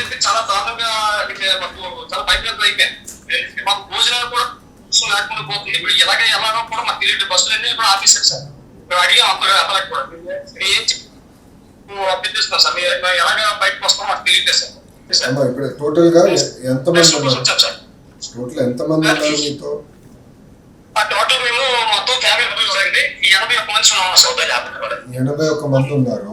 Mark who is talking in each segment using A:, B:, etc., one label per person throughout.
A: అయితే చాలా దారుణంగా మాకు చాలా భయపడత అయిపోయింది. మాకు భోజనాలు కూడా అసలు లేకుండా పోతుంది. ఇప్పుడు ఎలాగ ఎలాగో కూడా మాకు తెలియదు. బస్సులన్నీ కూడా ఆఫీసర్ సార్. మేము అడిగాం అంత అతనికి కూడా. ఏం అప్పగిస్తున్నాం సార్. మీరు మేము ఎలాగ బయటకు వస్తామో మాకు తెలియదు సార్. సార్.
B: ఇప్పుడు టోటల్గా ఎంత మంది
A: సార్.
B: టోటల్ ఎంత మంది ఉన్నారు మీతో?
A: టోటల్ మేము మొత్తం ఫ్యామిలీ ఎనభై ఒక్క మంది ఉన్నాం కూడా
B: ఎనభై ఒక్క మంది ఉన్నారు.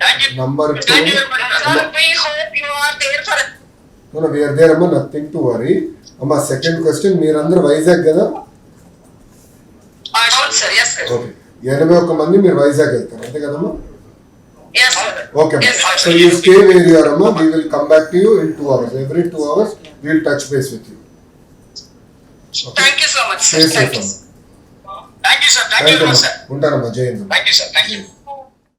A: thank you very much sir we hope you are there for
B: we're there అమ్మా నథింగ్ టు వరీ అమ్మా సెకండ్ క్వశ్చన్ మీరందరూ వైజాగ్ కదా? ఓకే ఎనభై ఒక్క మంది మీరు వైజాగ్ వెళ్తారు అంతే కదమ్మా okay
A: Yes, sir.
B: So you stay where you are అమ్మా. We will come back to you in two hours every two hours will touch base with you
A: thank you so much
B: stay
A: sir thank you sir thank you
B: thank you
A: very much sir
B: ఉంటానమ్మా. Jai Hind.
A: Thank you sir thank you